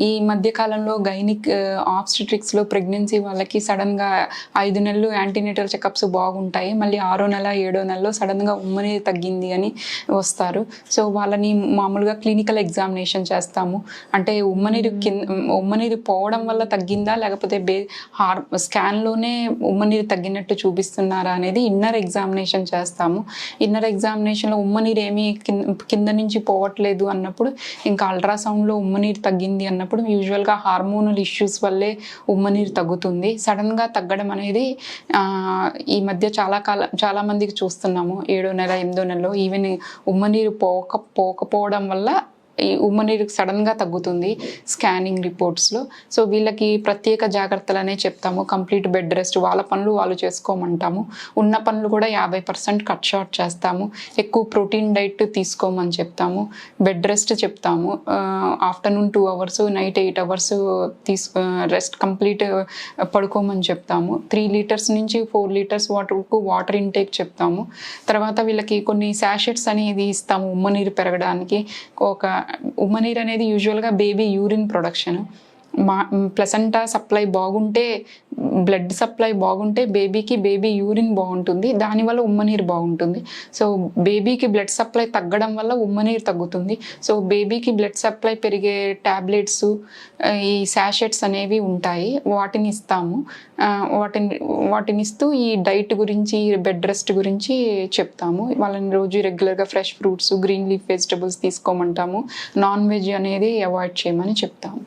ఈ మధ్య కాలంలో గైనిక్ ఆబ్స్టిట్రిక్స్లో ప్రెగ్నెన్సీ వాళ్ళకి సడన్గా ఐదు నెలలు యాంటీనేటల్ చెకప్స్ బాగుంటాయి. మళ్ళీ ఆరో నెల ఏడో నెలలో సడన్గా ఉమ్మని తగ్గింది అని వస్తారు. సో వాళ్ళని మామూలుగా క్లినికల్ ఎగ్జామినేషన్ చేస్తాము. అంటే ఉమ్మనీరు కింద ఉమ్మనీరు పోవడం వల్ల తగ్గిందా? లేకపోతే బే హార్ స్కాన్లోనే ఉమ్మనీరు తగ్గినట్టు చూపిస్తున్నారా అనేది ఇన్నర్ ఎగ్జామినేషన్ చేస్తాము. ఇన్నర్ ఎగ్జామినేషన్లో ఉమ్మనీరు ఏమీ కింద కింద నుంచి పోవట్లేదు అన్నప్పుడు ఇంకా అల్ట్రాసౌండ్లో ఉమ్మనీరు తగ్గింది అన్నప్పుడు యూజువల్గా హార్మోనల్ ఇష్యూస్ వల్లే ఉమ్మనీరు తగ్గుతుంది. సడన్గా తగ్గడం అనేది ఈ మధ్య చాలా కాలం చాలా మందికి చూస్తున్నాము. ఏడో నెల ఎనిమిదో నెలలో ఈవెన్ ఉమ్మనీరు పోక పోకపోవడం వల్ల ఈ ఉమ్మనీరు సడన్గా తగ్గుతుంది స్కానింగ్ రిపోర్ట్స్లో సో వీళ్ళకి ప్రత్యేక జాగ్రత్తలనే చెప్తాము. కంప్లీట్ బెడ్ రెస్ట్ వాళ్ళ పనులు వాళ్ళు చేసుకోమంటాము. ఉన్న పనులు కూడా యాభై పర్సెంట్ కట్ షార్ట్ చేస్తాము. ఎక్కువ ప్రోటీన్ డైట్ తీసుకోమని చెప్తాము. బెడ్ రెస్ట్ చెప్తాము. Afternoon two hours night eight hours తీసు రెస్ట్ కంప్లీట్ పడుకోమని చెప్తాము. త్రీ లీటర్స్ నుంచి ఫోర్ లీటర్స్ వాటర్కు వాటర్ ఇంటేక్ చెప్తాము. తర్వాత వీళ్ళకి కొన్ని శాషెట్స్ అనేది ఇస్తాము. ఉమ్మనీరు పెరగడానికి. ఒక ఉమ్మనీరు అనేది యూజువల్గా బేబీ యూరిన్ ప్రొడక్షన్ మా ప్లసెంటా సప్లై బాగుంటే బ్లడ్ సప్లై బాగుంటే బేబీకి బేబీ యూరిన్ బాగుంటుంది దానివల్ల ఉమ్మనీరు బాగుంటుంది. సో బేబీకి బ్లడ్ సప్లై తగ్గడం వల్ల ఉమ్మనీరు తగ్గుతుంది. సో బేబీకి బ్లడ్ సప్లై పెరిగే ట్యాబ్లెట్స్ ఈ శాషెట్స్ అనేవి ఉంటాయి. వాటిని ఇస్తాము. వాటిని వాటిని ఇస్తూ ఈ డైట్ గురించి బెడ్ రెస్ట్ గురించి చెప్తాము. వాళ్ళని రోజు రెగ్యులర్గా fresh fruits green leaf vegetables తీసుకోమంటాము. Non veg అనేది అవాయిడ్ చేయమని చెప్తాము.